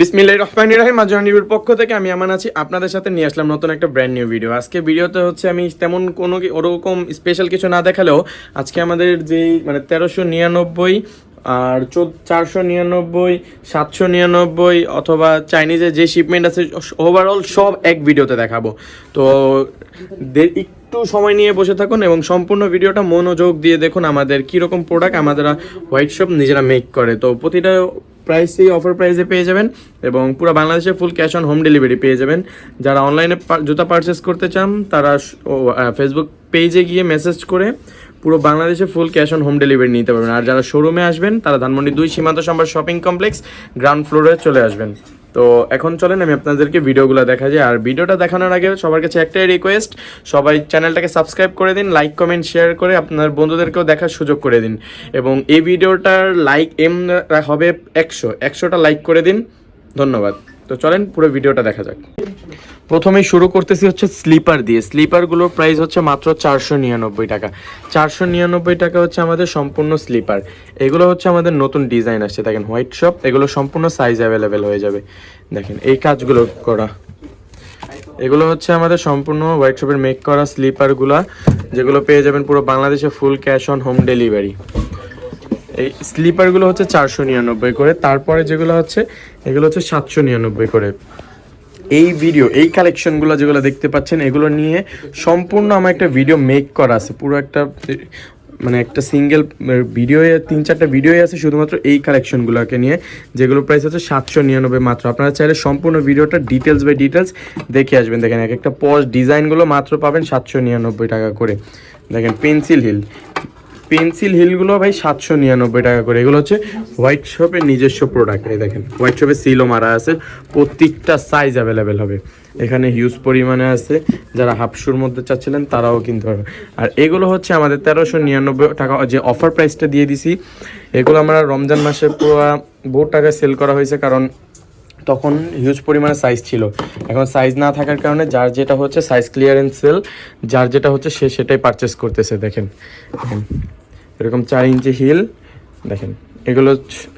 বিসমিল্লাহ রহমান রাহিম আজহার নিউর পক্ষ থেকে আমি আমান আছি আপনাদের সাথে। নিয়ে আসলাম নতুন একটা ব্র্যান্ড নিউ ভিডিও আজকে ভিডিওতে হচ্ছে আমি তেমন কোনো ওরকম স্পেশাল কিছু না দেখালেও আজকে আমাদের যেই মানে তেরোশো নিরানব্বই আর চারশো নিরানব্বই, সাতশো নিরানব্বই অথবা চাইনিজের যে শিপমেন্ট আছে ওভারঅল সব এক ভিডিওতে দেখাবো। তো একটু সময় নিয়ে বসে থাকুন এবং সম্পূর্ণ ভিডিওটা মনোযোগ দিয়ে দেখুন আমাদের কীরকম প্রোডাক্ট আমাদের হোয়াইট শপ নিজেরা মেক করে। তো প্রতিটা প্রাইসেই অফার প্রাইসে পেয়ে যাবেন এবং পুরো বাংলাদেশে full cash on home delivery পেয়ে যাবেন। যারা অনলাইনে জুতা পারচেস করতে চান, তারা ফেসবুক পেজে গিয়ে মেসেজ করে পুরো বাংলাদেশে full cash on home delivery নিতে পারবেন। আর যারা শোরুমে আসবেন, তারা ধানমন্ডি দুই সীমান্ত সম্ভার শপিং কমপ্লেক্স গ্রাউন্ড ফ্লোরে চলে আসবেন। তো এখন চলেন, আমি আপনাদেরকে ভিডিওগুলো দেখা যায় আর ভিডিওটা দেখানোর আগে সবার কাছে একটাই রিকোয়েস্ট সবাই চ্যানেলটাকে সাবস্ক্রাইব করে দিন লাইক কমেন্ট শেয়ার করে আপনার বন্ধুদেরকেও দেখার সুযোগ করে দিন। এবং এই ভিডিওটার লাইক এম হবে একশো, একশোটা লাইক করে দিন। ধন্যবাদ। তো চলেন পুরো ভিডিওটা দেখা যাক। প্রথমেই শুরু করতেছি হচ্ছে স্লিপার দিয়ে। স্লিপারগুলোর প্রাইস হচ্ছে মাত্র চারশো নিরানব্বই টাকা। চারশো নিরানব্বই টাকা হচ্ছে আমাদের সম্পূর্ণ স্লিপার। এগুলো হচ্ছে আমাদের নতুন ডিজাইন আসছে। দেখেন হোয়াইট শপ, এগুলো সম্পূর্ণ সাইজ অ্যাভেলেবেল হয়ে যাবে। দেখেন এই কাজগুলো করা। এগুলো হচ্ছে আমাদের সম্পূর্ণ হোয়াইট শপের মেক করা স্লিপারগুলা, যেগুলো পেয়ে যাবেন পুরো বাংলাদেশে full cash on home delivery এই স্লিপারগুলো হচ্ছে চারশো নিরানব্বই করে। তারপরে যেগুলো হচ্ছে, এগুলো হচ্ছে সাতশো নিরানব্বই করে। এই ভিডিও এই কালেকশনগুলো যেগুলো দেখতে পাচ্ছেন, এগুলো নিয়ে সম্পূর্ণ আমার একটা ভিডিও মেক করা আছে। পুরো একটা মানে একটা সিঙ্গেল ভিডিও তিন চারটা ভিডিওই আছে শুধুমাত্র এই কালেকশনগুলোকে নিয়ে যেগুলো প্রাইস হচ্ছে সাতশো নিরানব্বই মাত্র। আপনারা চাইলে সম্পূর্ণ ভিডিওটা ডিটেলস বাই ডিটেলস দেখে আসবেন। দেখেন, এক একটা পজ ডিজাইনগুলো মাত্র পাবেন সাতশো নিরানব্বই টাকা করে। দেখেন পেন্সিল হিল পেন্সিল হিলগুলো ভাই সাতশো নিরানব্বই টাকা করে। এগুলো হচ্ছে হোয়াইট শপের নিজস্ব প্রোডাক্ট এই দেখেন। হোয়াইট শপের সিলও মারা আছে। প্রত্যেকটা সাইজ অ্যাভেলেবেল হবে। এখানে হিউজ পরিমাণে আছে। যারা হাফশুর মধ্যে চাচ্ছিলেন তারাও কিনতে পারবে। আর এগুলো হচ্ছে আমাদের তেরোশো নিরানব্বই টাকা যে অফার প্রাইসটা দিয়ে দিছি, এগুলো আমরা রমজান মাসে পুরো বহু টাকায় সেল করা হয়েছে কারণ তখন হিউজ পরিমাণে সাইজ ছিল। এখন সাইজ না থাকার কারণে যার যেটা হচ্ছে সাইজ ক্লিয়ারেন্স সেল যার যেটা হচ্ছে সে সেটাই পারচেস করতেছে দেখেন দেখেন। এরকম চার ইঞ্চি হিল। দেখেন, এগুলো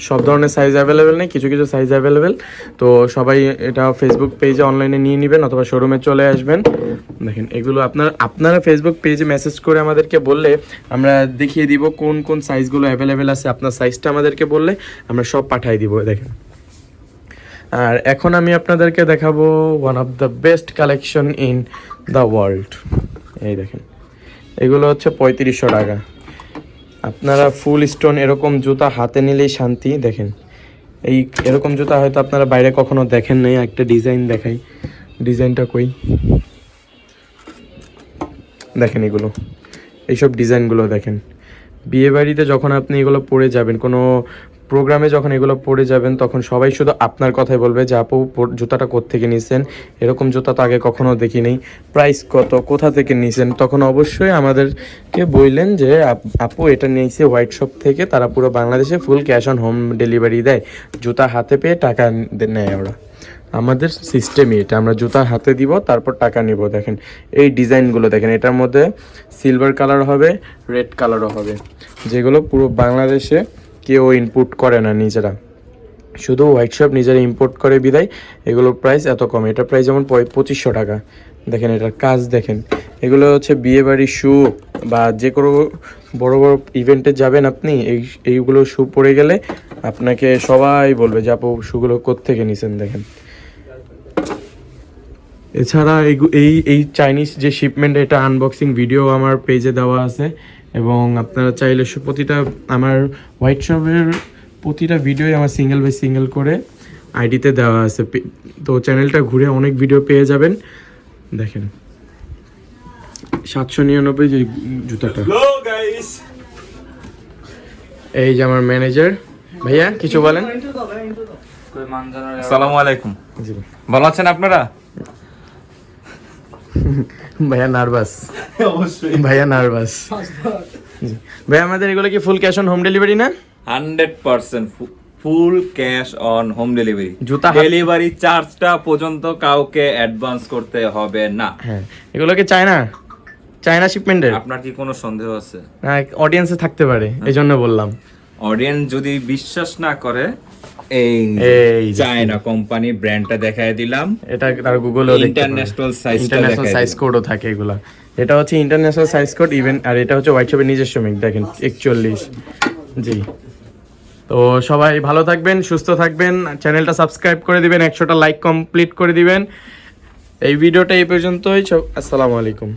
সব ধরনের সাইজ অ্যাভেলেবেল নেই, কিছু কিছু সাইজ অ্যাভেলেবেল তো সবাই এটা ফেসবুক পেজে অনলাইনে নিয়ে নেবেন অথবা শোরুমে চলে আসবেন। দেখেন, এগুলো আপনার আপনারা ফেসবুক পেজে মেসেজ করে আমাদেরকে বললে আমরা দেখিয়ে দিব কোন কোন সাইজগুলো অ্যাভেলেবেল আছে, আপনার সাইজটা আমাদেরকে বললে আমরা সব পাঠিয়ে দিব, দেখেন। আর এখন আমি আপনাদেরকে দেখাবো one of the best collection in the world এই দেখেন, এগুলো হচ্ছে পঁয়ত্রিশশো টাকা। আপনারা ফুল স্টোন এরকম জুতা হাতে নিলেই শান্তি, দেখেন। এই এরকম জুতা হয়তো আপনারা বাইরে কখনো দেখেন নাই, একটা ডিজাইন দেখাই। ডিজাইনটা কই? দেখেন এগুলো। এইসব ডিজাইনগুলো দেখেন। বিয়ে বাড়িতে যখন আপনি এগুলো পরে যাবেন, কোনো প্রোগ্রামে যখন এগুলো পরে যাবেন, তখন সবাই শুধু আপনার কথাই বলবে যে, আপু জুতাটা কোত্থেকে নিছেন? এরকম জুতা তো আগে কখনো দেখি নেই। প্রাইস কত? কোথা থেকে নিছেন? তখন অবশ্যই আমাদেরকে বললেন যে, আপু এটা নিয়েছে হোয়াইট শপ থেকে। তারা পুরো বাংলাদেশে full cash on home delivery দেয়। জুতা হাতে পেয়ে টাকা নেয় ওরা। আমাদের সিস্টেমই এটা। আমরা জুতা হাতে দিব, তারপর টাকা নিব, দেখেন। এই ডিজাইনগুলো দেখেন, এটার মধ্যে সিলভার কালার হবে রেড কালারও হবে। যেগুলো পুরো বাংলাদেশে কেউ ইনপুট করে না নিজেরা। শুধু হোয়াইট শপ নিজেরা ইম্পোর্ট করে বিদায়, এগুলোর প্রাইস এত কম। এটার প্রাইস যেমন পঁচিশশো টাকা। দেখেন, এটার কাজ দেখেন। এগুলো হচ্ছে বিয়ে বাড়ির শু বা যে কোনো বড় বড় ইভেন্টে যাবেন আপনি, এই এইগুলো শু পরে গেলে আপনাকে সবাই বলবে যে, আপু শুগুলো কোত্থেকে নিছেন? দেখেন। এছাড়া এই এই চাইনিজ যে শিপমেন্ট এটা আনবক্সিং ভিডিও আমার পেজে দেওয়া আছে। এবং আপনারা চাইলে সু- প্রতিটা আমার হোয়াইট শপের প্রতিটা ভিডিওই আমার সিঙ্গেল বাই সিঙ্গেল করে আইডিতে দেওয়া আছে। পে- তো চ্যানেলটা ঘুরে অনেক ভিডিও পেয়ে যাবেন। দেখেন। সাতশো নিরানব্বই যে জুতাটা। এই যে আমার ম্যানেজার ভাইয়া কিছু বলেন? আসসালামু আলাইকুম। ভালো আছেন আপনারা? ভাইয়া নার্ভাস। অবশ্যই। ভাইয়া নার্ভাস। ভাই আমাদের এগুলো কি full cash on home delivery না? Hundred percent full cash on home delivery জুতা ডেলিভারি চার্জটা পর্যন্ত কাউকে অ্যাডভান্স করতে হবে না। হ্যাঁ। এগুলো কি চায়না? চায়না শিপমেন্টের আপনার কি কোনো সন্দেহ আছে? অডিয়েন্সে থাকতে পারে এই জন্য বললাম। অডিয়েন্স যদি বিশ্বাস না করে এই। চায়না কোম্পানি ব্র্যান্ডটা দেখায় দিলাম। এটা তার International size টা ইন্টারন্যাশনাল সাইজ। কোডও থাকে এগুলা। এটা হচ্ছে ইন্টারন্যাশনাল সাইজ কোড ইভেন আর এটা হচ্ছে হোয়াইট শপের নিজস্ব মিক দেখেন একচল্লিশ। জি। তো সবাই ভালো থাকবেন সুস্থ থাকবেন চ্যানেলটা সাবস্ক্রাইব করে দিবেন একশোটা লাইক কমপ্লিট করে দিবেন। এই ভিডিওটা এই পর্যন্তই আসসালামু আলাইকুম।